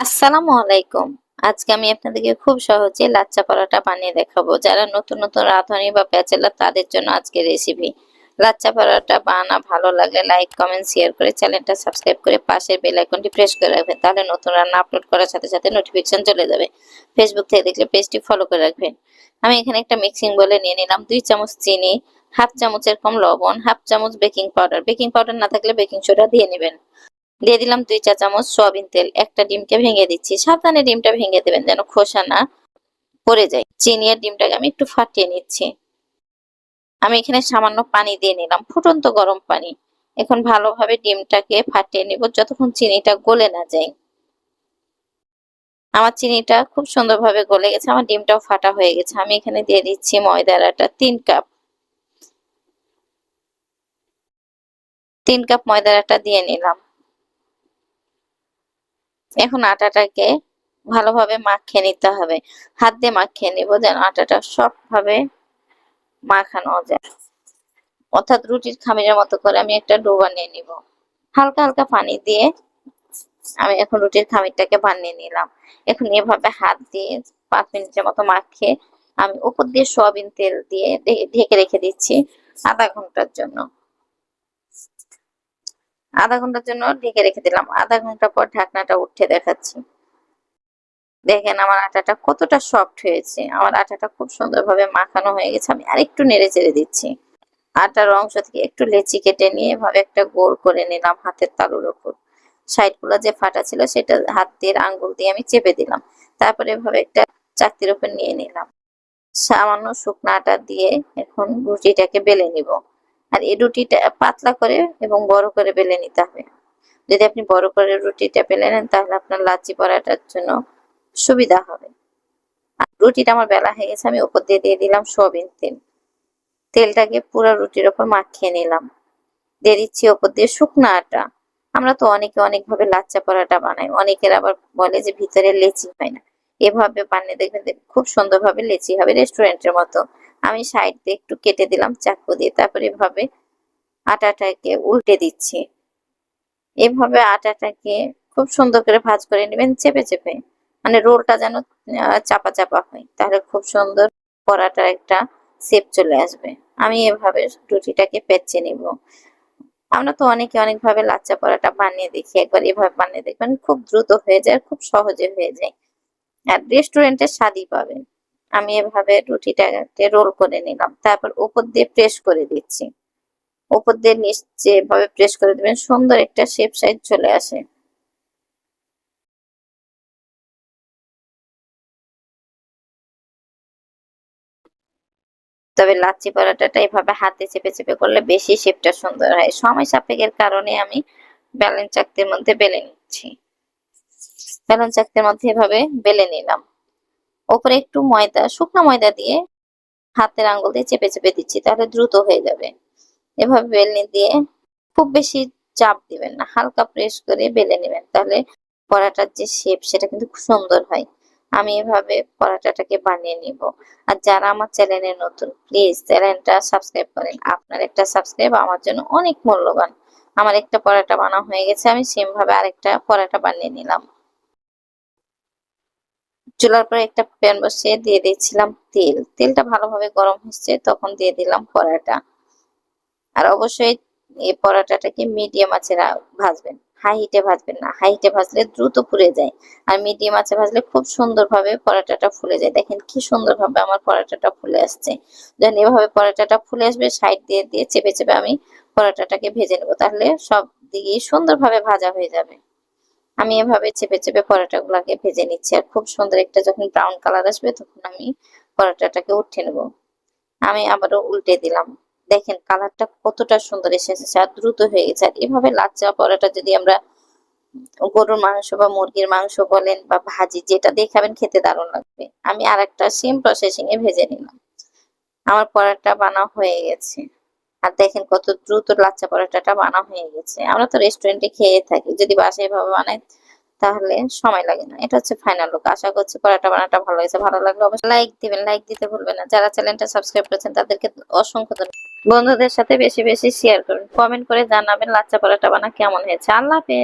আসসালামু আলাইকুম। আজকে আমি আপনাদেরকে খুব সহজে লাচ্চা পরোটা বানিয়ে দেখাবো। যারা নতুন নতুন রাঁধুনি বা ব্যাচেলার, তাদের জন্য আজকে রেসিপি লাচ্চা পরোটা বানা ভালো লাগলে লাইক কমেন্ট শেয়ার করে চ্যানেলটা সাবস্ক্রাইব করে পাশের বেল আইকনটি প্রেস করে রাখবেন। তাহলে নতুন রান্না আপলোড করার সাথে সাথে নোটিফিকেশন চলে যাবে। ফেসবুক থেকে দেখলে পেজটি ফলো করে রাখবেন। আমি এখানে একটা মিক্সিং বলে নিয়ে নিলাম দুই চামচ চিনি হাফ চামচের কম লবণ হাফ চামচ বেকিং পাউডার বেকিং পাউডার না থাকলে বেকিং সোডা দিয়ে নেবেন। দিয়ে দিলাম দুই চা চামচ সয়াবিন তেল, একটা ডিমকে ভেঙে দিচ্ছি। সাবধানে ডিমটা ভেঙে দেবেন যেন খোসা না পড়ে যায়। চিনি আর ডিমটাকে আমি একটু ফাটিয়ে নিচ্ছি। আমি এখানে সামান্য পানি দিয়ে নিলাম, ফুটন্ত গরম পানি। এখন ভালোভাবে ডিমটাকে ফাটিয়ে নিব যতক্ষণ চিনিটা গলে না যায়। আমার চিনিটা খুব সুন্দরভাবে গলে গেছে, আমার ডিমটাও ফাটা হয়ে গেছে। আমি এখানে দিয়ে দিচ্ছি ময়দার আটা তিন কাপ। তিন কাপ ময়দার আটা দিয়ে নিলাম। এখন আটাটাকে ভালোভাবে মাখিয়ে নিতে হবে। হাত দিয়ে মাখিয়ে নিব যেন আটাটা সবভাবে মাখানো যায়। অর্থাৎ রুটির খামিরের মতো করে আমি একটা ডো বানিয়ে নিব। হালকা হালকা পানি দিয়ে আমি এখন রুটির খামিরটাকে বানিয়ে নিলাম। এখন এভাবে হাত দিয়ে পাঁচ মিনিটের মতো মাখিয়ে আমি উপর দিয়ে সয়াবিন তেল দিয়ে ঢেকে রেখে দিচ্ছি আধা ঘণ্টার জন্য। আধা ঘণ্টার জন্য ঢেকে রেখে দিলাম। আধা ঘণ্টা পর ঢাকনাটা উঠে দেখাচ্ছি। দেখেন আমার আটাটা কতটা সফট হয়েছে। আমার আটাটা খুব সুন্দরভাবে মাখানো হয়ে গেছে। আমি আরেকটু নেড়ে চেড়ে দিচ্ছি। আটার অংশ থেকে একটু লেচি কেটে নিয়ে এভাবে একটা গোল করে নিলাম হাতের তালুর ওপর। সাইডগুলো যে ফাটা ছিল সেটা হাত দিয়ে আঙ্গুল দিয়ে আমি চেপে দিলাম। তারপরে এভাবে একটা চাকতির উপর নিয়ে নিলাম। সামান্য শুকনো আটা দিয়ে এখন রুটিটাকে বেলে নিব। আর এই রুটিটা পাতলা করে এবং বড় করে বেলে নিতে হবে। যদি আপনি বড় করে রুটিটা বেলে নেন, তাহলে আপনার লাচি পরাটার জন্য সুবিধা হবে। রুটিটা আমার বেলা হয়ে গেছে, আমি উপর দিয়ে দিয়ে দিলাম সয়াবিন তেল। তেলটাকে পুরো রুটির ওপর মাখিয়ে নিলাম। দিয়ে দিচ্ছি ওপর দিয়ে শুকনো আটা। আমরা তো অনেকে অনেক ভাবে লাচ্চা পরাটা বানাই। অনেকের আবার বলে যে ভিতরে লেচি হয় না। এভাবে বানিয়ে দেখবেন খুব সুন্দরভাবে লেচি হবে রেস্টুরেন্টের মতো। আমি সাইড দিয়ে একটু কেটে দিলাম, চাকু দিয়ে তারপরে এভাবে আটাটাকে উল্টে দিচ্ছি। এভাবে আটাটাকে খুব সুন্দর করে ভাজ করে নেবেন, চেপে চেপে। মানে রোলটা যেন চাপা চাপা হয়, তাহলে খুব সুন্দর পরাটার একটা শেপ চলে আসবে। আমি এভাবে রুটিটাকে পেঁচে নিব। আমরা তো অনেকে অনেকভাবে লাচ্চা পরাটা বানিয়ে দেখি, একবার এভাবে বানিয়ে দেখবেন, খুব দ্রুত হয়ে যায়, খুব সহজে হয়ে যায়। আর রেস্টুরেন্টের স্বাদই পাবেন। আমি এভাবে রুটিটাকে রোল করে নিলাম। তারপর উপর দিয়ে প্রেস করে দিচ্ছি। উপর দিয়ে নিচে এভাবে প্রেস করে দিবেন, সুন্দর একটা শেপ সাইজ চলে আসে। তবে লাচ্ছি পরোটাটা এভাবে হাতে চেপে চেপে করলে বেশি শেপটা সুন্দর হয়। সময় সাপেক্ষের কারণে আমি ব্যালেন্স চাকতির মধ্যে বেলে নিচ্ছি। ব্যালেন্স চাকতির মধ্যে এভাবে বেলে নিলাম। ওপরে একটু ময়দা, শুকনো ময়দা দিয়ে হাতের আঙ্গুল দিয়ে চেপে চেপে দিচ্ছি, তাহলে দ্রুত হয়ে যাবে। এভাবে বেলনি দিয়ে খুব বেশি চাপ দিবেন না, হালকা প্রেস করে বেলে নেবেন। তাহলে পরাটার যে শেপ সেটা কিন্তু খুব সুন্দর হয়। আমি এভাবে পরাটাটাকে বানিয়ে নিব। আর যারা আমার চ্যানেলে নতুন প্লিজ চ্যানেলটা সাবস্ক্রাইব করেন। আপনার একটা সাবস্ক্রাইব আমার জন্য অনেক মূল্যবান। আমার একটা পরাটা বানা হয়ে গেছে, আমি সেম ভাবে আরেকটা পরাটা বানিয়ে নিলাম। চুলার পরে একটা প্যান বসিয়ে দিয়ে দিয়েছিলাম তেল। তেলটা ভালোভাবে গরম হচ্ছে তখন দিয়ে দিলাম পরাটা। আর অবশ্যই এই পরাটাটাকে মিডিয়াম আছে ভাজবেন। হাই হিটে ভাজবেন না। হাই হিটে ভাজলে দ্রুত পুড়ে যায়। আর মিডিয়াম আছে ভাজলে খুব সুন্দরভাবে পরাটাটা ফুলে যায়। দেখেন কি সুন্দরভাবে আমার পরাটাটা ফুলে আসছে। যখন এভাবে পরাটাটা ফুলে আসবে সাইড দিয়ে দিয়ে চেপে চেপে আমি পরাটাটাকে ভেজে নেব। তাহলে সব দিকেই সুন্দরভাবে ভাজা হয়ে যাবে। আমি এভাবে চেপে চেপে পরোটাগুলোকে ভেজে নিচ্ছি। আর খুব সুন্দর একটা যখন ব্রাউন কালার আসবে, তখন আমি পরোটাটাকে উঠে নেব। আমি আবারও উল্টে দিলাম। দেখেন কালারটা কতটা সুন্দর এসেছে, আর দ্রুত হয়ে গেছে। আর এভাবে লাচ্চা পরোটা যদি আমরা গরুর মাংস বা মুরগির মাংস বলেন বা ভাজি, যেটা দিয়ে খাবেন, খেতে দারুণ লাগবে। আমি আর একটা সেম প্রসেসিং এ ভেজে নিলাম। আমার পরোটা বানা হয়ে গেছে। আর দেখেন কত দ্রুত লাচ্চা পরোটাটা বানা হয়ে গেছে। আমরা তো রেস্টুরেন্টে খেয়ে থাকি, যদি বাসায় এভাবে বানাই তাহলে সময় লাগে না। এটা হচ্ছে ফাইনাল লুক আশা করছি পরোটা বানাটা ভালো হয়েছে। ভালো লাগলে অবশ্যই লাইক দিবেন লাইক দিতে ভুলবেন না। যারা চ্যানেলটা সাবস্ক্রাইব করেছেন তাদেরকে অসংখ্য বন্ধুদের সাথে বেশি বেশি শেয়ার করুন। কমেন্ট করে জানাবেন লাচ্চা পরোটা বানা কেমন হয়েছে। আল্লাহ হাফেজ।